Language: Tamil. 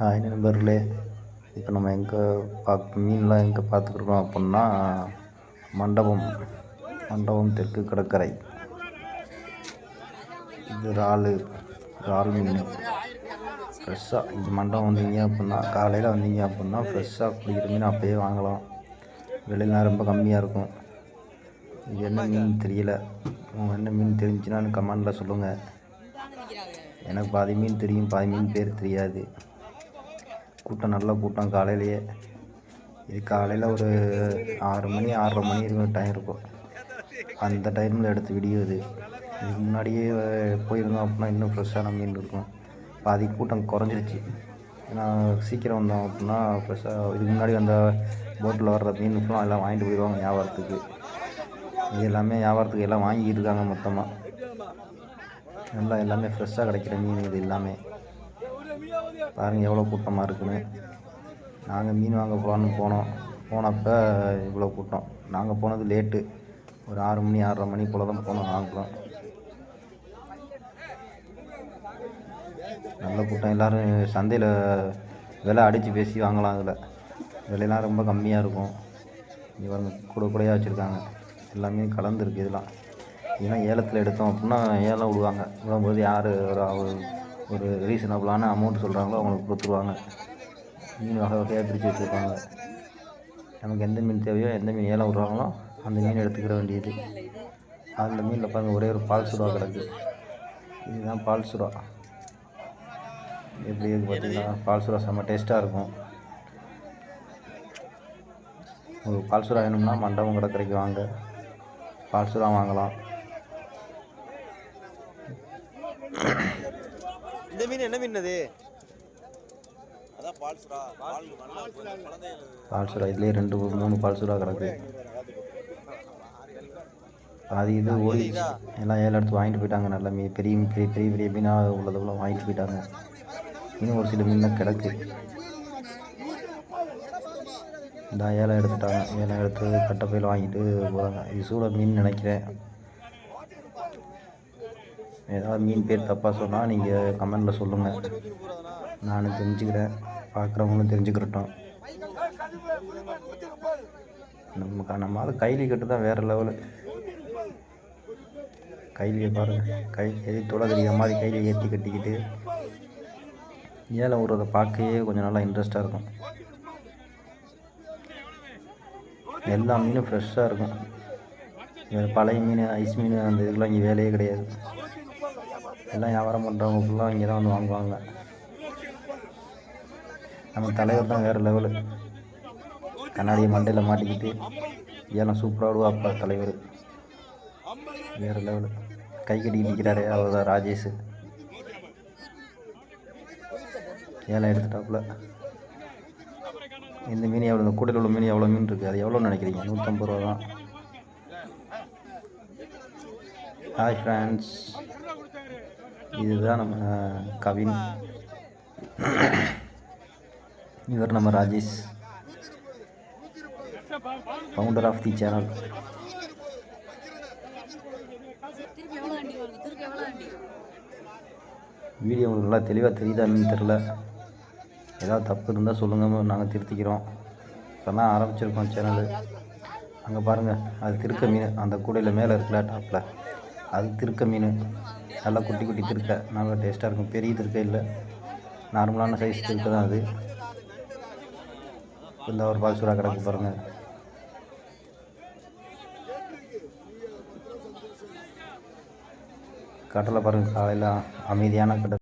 ஹாய் நண்பர்களே. இப்போ நம்ம எங்கே பார்க்க மீன்லாம் எங்கே பார்த்துக்குறோம் அப்புடின்னா மண்டபம். மண்டபம் தெற்கு கடற்கரை. இது இறாலு. இறால் மீன். ஃப்ரெஷ்ஷாக இந்த மண்டபம் வந்தீங்க அப்புடின்னா காலையில் வந்தீங்க அப்புடின்னா ஃப்ரெஷ்ஷாக பிடிக்கிற மீன் அப்போயே வாங்கலாம். விலைலாம் ரொம்ப கம்மியாக இருக்கும். இது என்ன மீன் தெரியல. உங்க என்ன மீன் தெரிஞ்சுன்னா கமெண்டில் சொல்லுங்கள் எனக்கு பாதி மீன் தெரியும் பாதி மீன் பேர் தெரியாது. கூட்டம் நல்ல கூட்டம் காலையிலேயே. இது காலையில் ஒரு ஆறு மணி ஆறரை மணி இருக்கிற டைம் இருக்கும். அந்த டைமில் எடுத்த வீடியோ இது. இதுக்கு முன்னாடியே போயிருந்தோம் அப்படின்னா இன்னும் ஃப்ரெஷ்ஷான மீன் இருக்கும். பாதி கூட்டம் குறைஞ்சிருச்சு. ஏன்னா சீக்கிரம் வந்தோம் அப்படின்னா ஃப்ரெஷ்ஷாக இதுக்கு முன்னாடி அந்த போட்டில் வர்ற மீன் ஃபுல்லாக எல்லாம் வாங்கிட்டு போயிடுவாங்க வியாபாரத்துக்கு. இது எல்லாமே வியாபாரத்துக்கு எல்லாம் வாங்கிட்டு இருக்காங்க மொத்தமாக நல்லா எல்லாமே ஃப்ரெஷ்ஷாக கிடைக்கிற மீன் இது எல்லாமே. பாருங்கள் எவ்வளோ கூட்டமாக இருக்குன்னு. நாங்கள் மீன் வாங்க போகலான்னு போனோம். போனப்போ இவ்வளோ கூட்டம். நாங்கள் போனது லேட்டு ஒரு ஆறு மணி ஆறரை மணி போல் தான் போனோம் நாங்களும். நல்ல கூட்டம். எல்லோரும் சந்தையில் விலை அடித்து பேசி வாங்கலாம் அதில். விலையெல்லாம் ரொம்ப கம்மியாக இருக்கும். இவங்க கூட கூடையாக வச்சுருக்காங்க. எல்லாமே கலந்துருக்கு இதெல்லாம். இதெல்லாம் ஏலத்தில் எடுத்தோம் அப்படின்னா ஏலம் விடுவாங்க. விடும்போது யார் ஒரு ஒரு ரீசனபிளான அமௌண்ட் சொல்கிறாங்களோ அவங்களுக்கு கொடுத்துருவாங்க. மீன் வகை வகையாக பிரித்து வச்சுருப்பாங்க. நமக்கு எந்த மீன் தேவையோ எந்த மீன் ஏலம் விட்றாங்களோ அந்த மீன் எடுத்துக்கிற வேண்டியது. அந்த மீனில் பாருங்கள் ஒரே ஒரு பால் சுடா கிடக்கு. இதுதான் பால் சுறா. எப்படி இருக்கு பார்த்தீங்கன்னா பால் சுறா செம்ம டேஸ்ட்டாக இருக்கும். உங்களுக்கு பால் சுறா வேணும்னா மண்டபம் கடற்கரைக்கு வாங்க. பால் சுறா வாங்கலாம். இந்த மீன் என்ன மீன் அது? அதான் பால்ஸ்ரா பால் நல்லா குழந்தை பால் சுறா இதுலேயே ரெண்டு மூணு பால் சுறா கிடக்கு. பாதி இது ஓடிடுச்சு எல்லாம் ஏழு எடுத்து வாங்கிட்டு போயிட்டாங்க. நல்ல மீன். பெரிய மீன் பெரிய பெரிய பெரிய மீனாக உள்ளதெல்லாம் வாங்கிட்டு போயிட்டாங்க. இன்னும் ஒரு சில மீன் தான் கிடக்கு. இந்த ஏலம் எடுத்துட்டாங்க. ஏலம் எடுத்து கட்டப்பையில் வாங்கிட்டு போகிறாங்க இது சூட மீன் நினைக்கிறேன். ஏதாவது மீன் பேர் தப்பாக சொன்னால் நீங்கள் கமெண்டில் சொல்லுங்கள் நானும் தெரிஞ்சுக்கிறேன். பார்க்குறவங்களும் தெரிஞ்சுக்கிறட்டும் நம்ம நம்ம ஆள் கைலி கட்டு தான் வேறு லெவலு கைலியை பாருங்கள் கை எது தொலைகிற மாதிரி கையில் ஏற்றி கட்டிக்கிட்டு ஏழை விடுறதை பார்க்கவே கொஞ்சம் நல்லா இன்ட்ரெஸ்ட்டாக இருக்கும். எல்லா மீனும் ஃப்ரெஷ்ஷாக இருக்கும். பழைய மீன் ஐஸ் மீன் அந்த இதுக்கெலாம் இங்கே வேலையே கிடையாது. எல்லாம் வியாபாரம் பண்ணுறவங்க ஃபுல்லாக இங்கே தான் வந்து வாங்குவாங்க. நம்ம தலைவர் தான் வேறு லெவலு கண்ணாடியை மண்டையில் மாட்டிக்கிட்டு ஏலம் சூப்பராக விடுவாப்பா தலைவர். வேறு லெவலு கை கட்டிக்கிட்டு நிற்கிறாரே அவர் தான் ராஜேஷ். ஏலம் எடுத்துட்டாப்புல. இந்த மீன் எவ்வளோ இந்த கூடையில் உள்ள மீன் எவ்வளோ மீன் இருக்குது அது எவ்வளோ நினைக்கிறீங்க? நூற்றம்பது ரூபா தான் ஹாய் ஃப்ரெண்ட்ஸ் இதுதான் நம்ம கவின். இவர் நம்ம Rajesh. Founder of the channel video உங்களுக்கு நல்லா தெளிவாக தெரியுதான்னு தெரில ஏதாவது தப்பு இருந்தால் சொல்லுங்கள் நாங்கள் திருத்திக்கிறோம். இப்போ தான் ஆரம்பிச்சிருக்கோம் சேனலு அங்கே பாருங்கள் அது திருக்க மீன். அந்த கூடையில் மேலே இருக்குல்ல டாப்பில் அது திருக்க மீன். நல்லா குட்டி குட்டி திருக்க. நல்லா டேஸ்ட்டாக இருக்கும். பெரிய திருக்கை இல்லை. நார்மலான சைஸ் திருக்கை தான் அது. இந்த ஒரு பால் சூறா கிடக்கு பாருங்கள் கடலை பாருங்கள் காலையில் அமைதியான கடல்